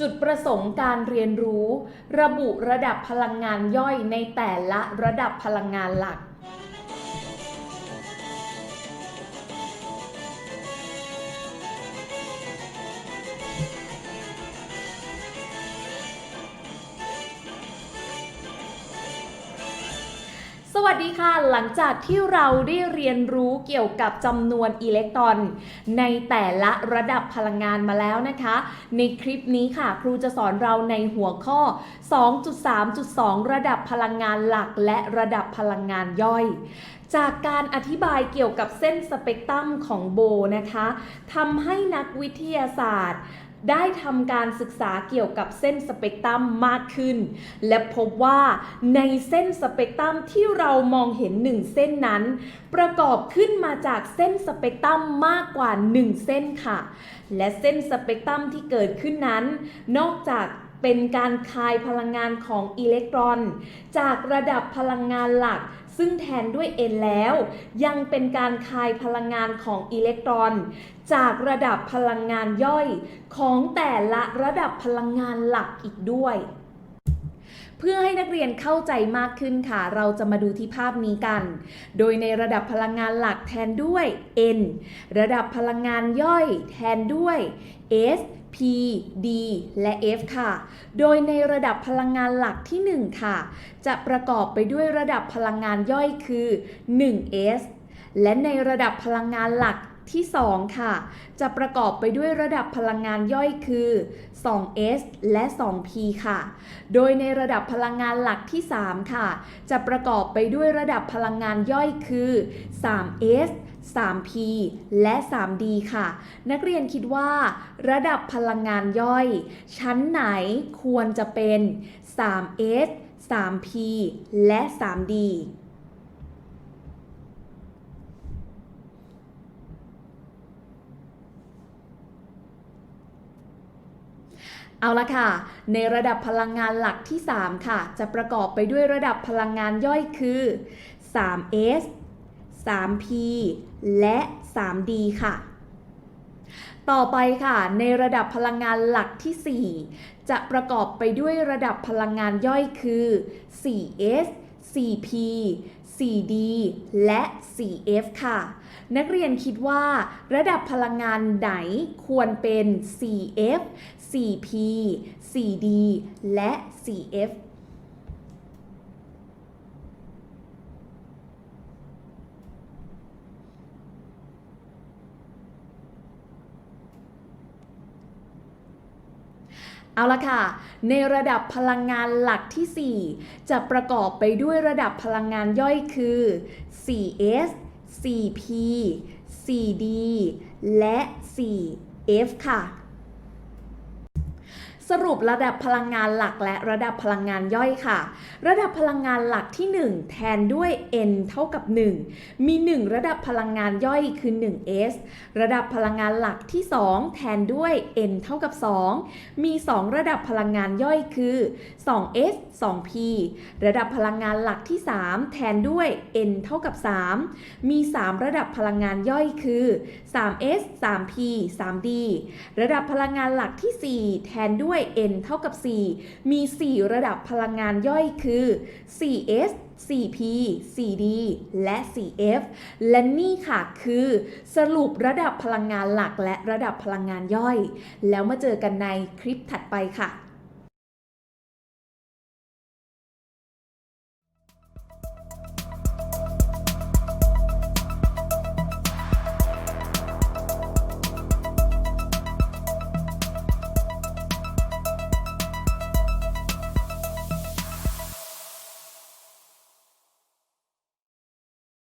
จุดประสงค์การเรียนรู้ ระบุระดับพลังงานย่อยในแต่ละระดับพลังงานหลัก วัสดีค่ะ หลังจากที่เราได้เรียนรู้เกี่ยวกับจำนวนอิเล็กตรอน ในแต่ละระดับพลังงานมาแล้วนะคะ ในคลิปนี้ค่ะ ครูจะสอนเราในหัวข้อ 2.3.2 ระดับพลังงานหลักและระดับพลังงานย่อยจากการอธิบายเกี่ยวกับเส้นสเปกตรัมของโบนะคะทำให้นักวิทยาศาสตร์ ได้ทำการศึกษาเกี่ยวกับเส้นสเปกตรัมมากขึ้น และพบว่าในเส้นสเปกตรัมที่เรามองเห็นหนึ่งเส้นนั้น ประกอบขึ้นมาจากเส้นสเปกตรัมมากกว่า 1 เส้นค่ะ และเส้นสเปกตรัมที่เกิดขึ้นนั้น นอกจาก เป็นการคายพลังงานของอิเล็กตรอน จากระดับพลังงานหลัก ซึ่งแทนด้วย n แล้ว ยังเป็นการคายพลังงานของอิเล็กตรอน จากระดับพลังงานย่อย ของแต่ละระดับพลังงานหลักอีกด้วย เพื่อให้นักเรียนเข้าใจมากขึ้นค่ะ เราจะมาดูที่ภาพนี้กัน โดยในระดับพลังงานหลักแทนด้วย n ระดับพลังงานย่อยแทนด้วย s p d และ f ค่ะ โดยในระดับพลังงานหลักที่ 1 ค่ะ จะประกอบไปด้วยระดับพลังงานย่อยคือ 1s และในระดับพลังงานหลัก ที่ 2 ค่ะ จะประกอบไปด้วยระดับพลังงานย่อยคือ 2s และ 2p ค่ะ โดยในระดับพลังงานหลักที่ 3 ค่ะ จะประกอบไปด้วยระดับพลังงานย่อยคือ 3s 3p และ 3d ค่ะ นักเรียนคิดว่า ระดับพลังงานย่อย ชั้นไหนควรจะเป็น 3s 3p และ 3d เอาละค่ะ ในระดับพลังงานหลักที่ 3 ค่ะ จะประกอบไปด้วยระดับพลังงานย่อยคือ 3s 3p และ 3d ค่ะ ต่อไปค่ะ ในระดับพลังงานหลักที่ 4 จะประกอบไปด้วยระดับพลังงานย่อยคือ 4s 4p 4d และ 4f ค่ะ นักเรียนคิดว่า ระดับพลังงานไหนควรเป็น 4f 4p 4d และ 4f เอาละค่ะ ในระดับพลังงานหลักที่ 4 จะประกอบไปด้วยระดับพลังงานย่อยคือ 4s 4p 4d และ 4f ค่ะ สรุประดับพลังงานหลักและระดับพลังงานย่อยค่ะ ระดับพลังงานหลักที่ 1 แทนด้วย n เท่ากับ 1 มี 1 ระดับพลังงานย่อยคือ 1s ระดับพลังงานหลักที่ 2 แทนด้วย n เท่ากับ 2 มี 2 ระดับพลังงานย่อยคือ 2s 2p ระดับพลังงานหลักที่ 3 แทนด้วย n เท่ากับ 3 มี 3 ระดับพลังงานย่อยคือ 3s 3p 3d ระดับพลังงานหลักที่ 4 แทนด้วย n เท่ากับ 4 มี 4 ระดับพลังงานย่อยคือ 4s 4p 4d และ 4f และนี่ค่ะคือสรุประดับพลังงานหลักและระดับพลังงานย่อย แล้วมาเจอกันในคลิปถัดไปค่ะ